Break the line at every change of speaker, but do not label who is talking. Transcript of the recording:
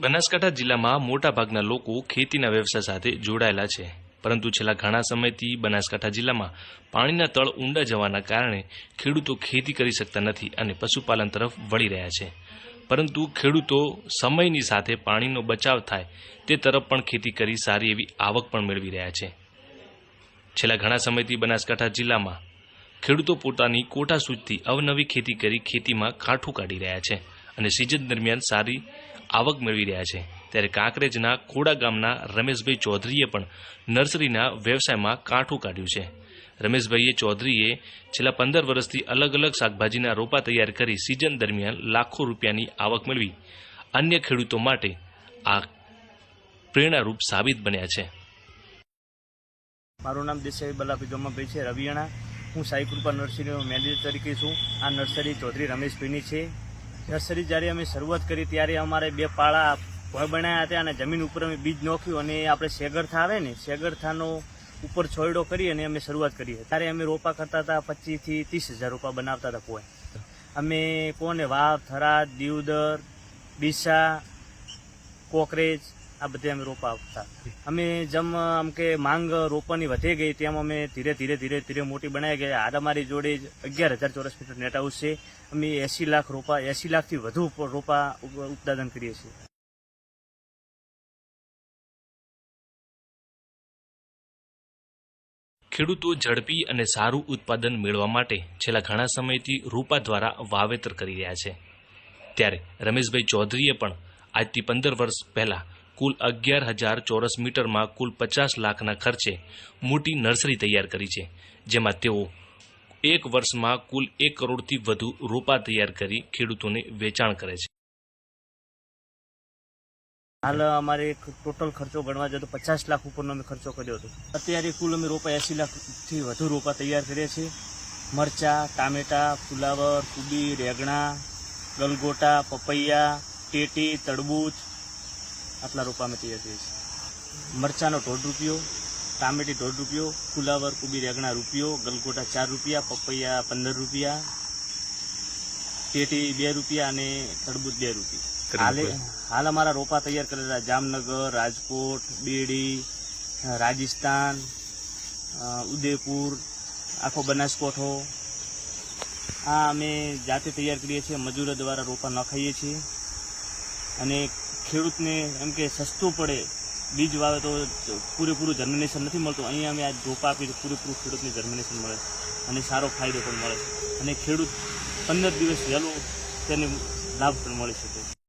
બનાસકાંઠા જિલ્લામાં મોટાભાગના લોકો ખેતીના વ્યવસાય સાથે જોડાયેલા છે. પરંતુ છેલ્લા ઘણા સમયથી બનાસકાંઠા જિલ્લામાં પાણીના તળ ઊંડા જવાના કારણે ખેડૂતો ખેતી કરી શકતા નથી અને પશુપાલન તરફ વળી રહ્યા છે. પરંતુ ખેડૂતો સમયની સાથે પાણીનો બચાવ થાય તે તરફ પણ ખેતી કરી સારી એવી આવક પણ મેળવી રહ્યા છે. છેલ્લા ઘણા સમયથી બનાસકાંઠા જિલ્લામાં ખેડૂતો પોતાની કોટા સૂચથી અવનવી ખેતી કરી ખેતીમાં કાઠું કાઢી રહ્યા છે અને સિઝન દરમિયાન સારી આવક મેળવી રહ્યા છે. ત્યારે કાંકરેજના ખોડા ગામના રમેશભાઈ ચૌધરીએ પણ નર્સરીના વ્યવસાયમાં કાંઠું કાઢ્યું છે. રમેશભાઈએ ચૌધરીએ છેલ્લા પંદર વર્ષથી અલગ અલગ શાકભાજીના રોપા તૈયાર કરી સિઝન દરમિયાન લાખો રૂપિયાની આવક મેળવી અન્ય ખેડૂતો માટે આ પ્રેરણારૂપ સાબિત બન્યા છે.
મારું નામ દેસાઈ બલાભી ગમાભાઈ છે, રવિયાણા. હું સાઈકૃપા નર્સરીનો મેનેજર તરીકે છું. આ નર્સરી ચૌધરી રમેશભાઈની છે. નર્સરી જ્યારે અમે શરૂઆત કરી ત્યારે અમારે બે પાળા બનાવ્યા હતા અને જમીન ઉપર અમે બીજ નોખ્યું અને આપણે શેગરથા આવે ને, શેગરથાનો ઉપર છોયડો કરી અને અમે શરૂઆત કરી ત્યારે અમે રોપા કરતા હતા પચીસથી ત્રીસ હજાર રોપા બનાવતા હતા કોઈ અમે કોને વાવ, થરાદ, દીવદર ડીસા કોકરેજ આ બધે અમે રોપા આપતા. અમે જેમ, આમ કે માંગ રોપાની વધે ગઈ તેમ અમે ધીરે ધીરે ધીરે ધીરે મોટી બનાવી ગયા. હાલ અમારી જોડે અગિયાર હજાર ચોરસ મીટર નેટ હાઉસ છે. અમે એસી લાખ રોપા, એસી લાખથી વધુ રોપા ઉત્પાદન કરીએ છીએ.
ખેડૂતો ઝડપી અને સારું ઉત્પાદન મેળવવા માટે છેલ્લા ઘણા સમયથી રૂપા દ્વારા વાવેતર કરી રહ્યા છે. ત્યારે રમેશભાઈ ચૌધરીએ પણ આજથી પંદર વર્ષ પહેલા કુલ અગિયાર હજાર ચોરસ મીટરમાં કુલ પચાસ લાખના ખર્ચે મોટી નર્સરી તૈયાર કરી છે, જેમાં તેઓ એક વર્ષમાં કુલ એક કરોડથી વધુ રોપા તૈયાર કરી ખેડૂતોને વેચાણ કરે છે.
હાલ અમારે ટોટલ ખર્ચો ગણવા જતો પચાસ લાખ ઉપરનો અમે ખર્ચો કર્યો હતો. અત્યારે કુલ અમે રોપા એસી લાખથી વધુ રોપા તૈયાર કરીએ છીએ મરચા, ટામેટા, ફુલાવર કુબી રેગણા, ગલગોટા, પપૈયા, ટેટી, તડબૂચ આટલા રોપા અમે તૈયાર કરીએ છીએ મરચાંનો દોઢ રૂપિયો ટામેટી દોઢ રૂપિયો ફુલાવર કુબી રેગણા રૂપિયો ગલગોટા ચાર રૂપિયા પપૈયા પંદર રૂપિયા ટેટી બે રૂપિયા અને તડબૂચ બે રૂપિયા. હાલે હાલ અમારા રોપા તૈયાર કરેલા જામનગર રાજકોટ બેડી રાજસ્થાન ઉદયપુર આખો બનાસકોઠો. આ અમે જાતે તૈયાર કરીએ છીએ. મજૂરો દ્વારા રોપા નખાઈએ છીએ. અને ખેડૂતને એમ કે સસ્તું પડે, બીજ વાવે તો પૂરેપૂરું જર્મિનેશન નથી મળતું. અહીંયા અમે આ ધોપા આપી પૂરેપૂરું ખેડૂતને જર્મિનેશન મળે અને સારો ફાયદો પણ મળે અને ખેડૂત પંદર દિવસ વહેલો તેને લાભ પણ મળી શકે.